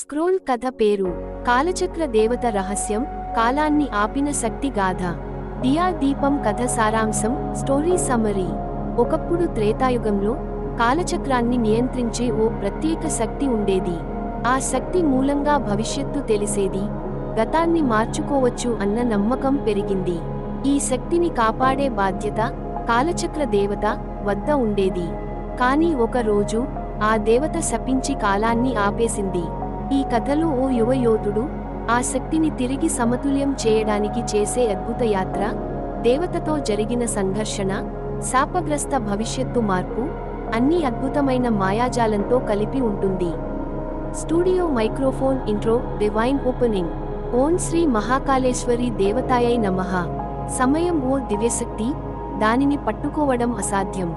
Scroll కథ పేరు కాలచక్ర దేవత రహస్యం కాలాన్ని ఆపిన శక్తి గాథ. దియా దీపం కథ సారాంశం స్టోరీ సమరీ ఒకప్పుడు త్రేతాయుగంలో కాలచక్రాన్ని నియంత్రించే ఓ ప్రత్యేక శక్తి ఉండేది. ఆ శక్తి మూలంగా భవిష్యత్తు తెలిసేది. గతాన్ని మార్చుకోవచ్చు అన్న నమ్మకం పెరిగింది. ఈ శక్తిని కాపాడే బాధ్యత కాలచక్ర దేవత వద్ద ఉండేది. కానీ ఒక రోజు ఆ దేవత శపించి కాలాన్ని ఆపేసింది. ఈ కథలో ఓ యువ యోధుడు ఆ శక్తిని తిరిగి సమతుల్యం చేయడానికి చేసే అద్భుత యాత్ర దేవతతో జరిగిన సంఘర్షణ శాపగ్రస్త భవిష్యత్తు మార్పు అన్ని అద్భుతమైన మాయాజాలంతో కలిపి ఉంటుంది. Studio microphone intro divine opening. ఓం శ్రీ మహాకాళేశ్వరి దేవతాయై నమః. సమయం ఓ దివ్యశక్తి దానిని పట్టుకోవడం అసాధ్యం.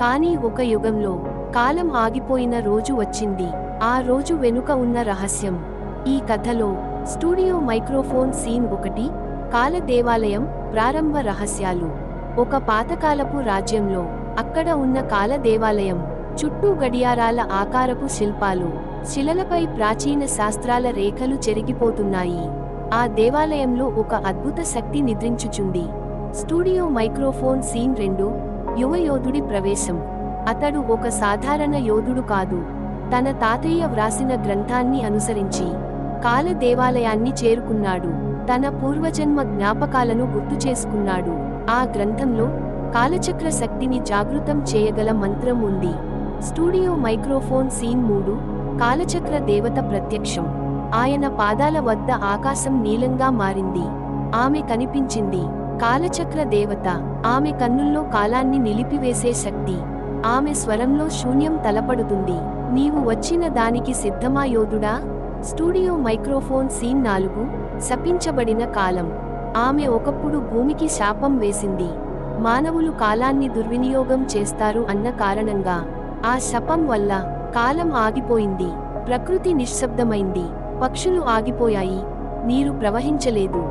కానీ ఒక యుగంలో కాలం ఆగిపోయిన రోజు వచ్చింది. ఆ రోజు వెనుక ఉన్న రహస్యం. ఈ కథలో స్టూడియో మైక్రోఫోన్ సీన్ ఒకటి కాల దేవాలయం ప్రారంభ రహస్యాలు. ఒక పాతకాలపు రాజ్యంలో అక్కడ ఉన్న కాల దేవాలయం చుట్టూ గడియారాల ఆకారపు శిల్పాలు శిలలపై ప్రాచీన శాస్త్రాల రేఖలు చెరిగిపోతున్నాయి. ఆ దేవాలయంలో ఒక అద్భుత శక్తి నిద్రించుచుంది. స్టూడియో మైక్రోఫోన్ సీన్ రెండు యువయోధుడి ప్రవేశం. అతడు ఒక సాధారణ యోధుడు కాదు. తన తాతయ్య వ్రాసిన గ్రంథాన్ని అనుసరించి కాల దేవాలయాన్ని చేరుకున్నాడు. తన పూర్వజన్మ జ్ఞాపకాలను గుర్తు చేసుకున్నాడు. ఆ గ్రంథంలో కాలచక్ర శక్తిని జాగృతం చేయగల మంత్రం ఉంది. స్టూడియో మైక్రోఫోన్ సీన్ మూడు కాలచక్ర దేవత ప్రత్యక్షం. ఆయన పాదాల వద్ద ఆకాశం నీలంగా మారింది. ఆమె కనిపించింది. కాలచక్ర దేవత ఆమె కన్నుల్లో కాలాన్ని నిలిపివేసే శక్తి. ఆమె స్వరంలో శూన్యం తలపడుతుంది. నీవు వచ్చిన దానికి సిద్ధమా యోధుడా? స్టూడియో మైక్రోఫోన్ సీన్ నాలుగు. శపించబడిన కాలం. ఆమె ఒకప్పుడు భూమికి శాపం వేసింది. మానవులు కాలాన్ని దుర్వినియోగం చేస్తారు అన్న కారణంగా. ఆ శపం వల్ల కాలం ఆగిపోయింది. ప్రకృతి నిశ్శబ్దమైంది. పక్షులు ఆగిపోయాయి. నీరు ప్రవహించలేదు.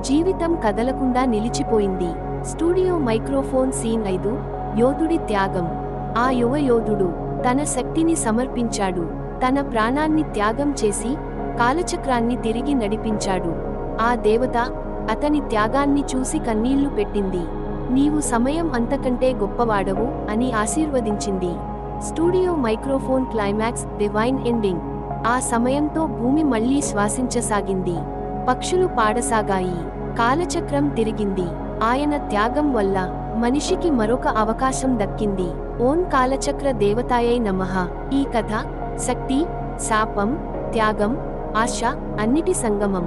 జీవితం కదలకుండా నిలిచిపోయింది. స్టూడియో మైక్రోఫోన్ సీన్ ఐదు. యోధుడి త్యాగం. ఆ యువ యోధుడు తన శక్తిని సమర్పించాడు. తన ప్రాణాన్ని త్యాగం చేసి కాలచక్రాన్ని తిరిగి నడిపించాడు. ఆ దేవత అతని త్యాగాన్ని చూసి కన్నీళ్ళు పెట్టింది. నీవు సమయం అంతకంటే గొప్పవాడవు అని ఆశీర్వదించింది. Studio microphone climax divine ending. ఆ సమయంతో భూమి మళ్ళీ శ్వాసించసాగింది. పక్షులు పాడసాగాయి. కాలచక్రం తిరిగింది. ఆయన త్యాగం వల్ల మనిషికి మరొక అవకాశం దక్కింది. ఓం కాలచక్ర దేవతాయై నమః. ఈ కథ శక్తి శాపం త్యాగం ఆశ అన్నిటి సంగమం.